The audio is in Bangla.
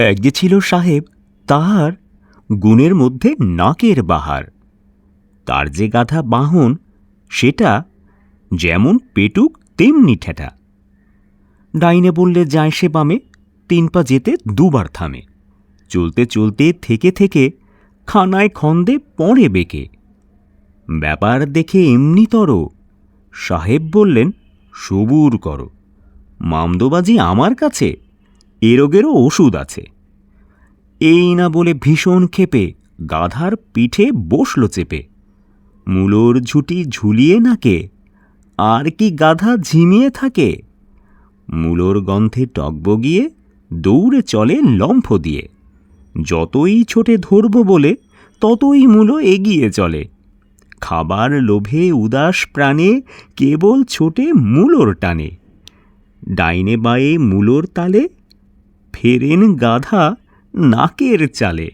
এক যে ছিল সাহেব, তাহার গুণের মধ্যে নাকের বাহার। তার যে গাধা বাহন, সেটা যেমন পেটুক, তেমনি ঠেটা ডাইনে বললে যায় সে বামে, তিন পা যেতে দুবার থামে। চলতে চলতে থেকে থেকে খানায় খন্দে পড়ে বেঁকে। ব্যাপার দেখে এমনিতর সাহেব বললেন, সবুর করো। মামদোবাজি আমার কাছে? এ রোগেরও ওষুধ আছে। এই না বলে ভীষণ ক্ষেপে, গাধার পিঠে বসল চেপে। মূলোর ঝুটি ঝুলিয়ে নাকে আর কি গাধা ঝিমিয়ে থাকে? মূলোর গন্ধে টকবগিয়ে দৌড়ে চলে লম্ফ দিয়ে। যতই ছোটে ধরব বলে, ততই মূলো এগিয়ে চলে। খাবার লোভে উদাস প্রাণে কেবল ছোটে মূলোর টানে। ডাইনে বায়ে মূলোর তালে ফেরেন গাধা নাকের চালে।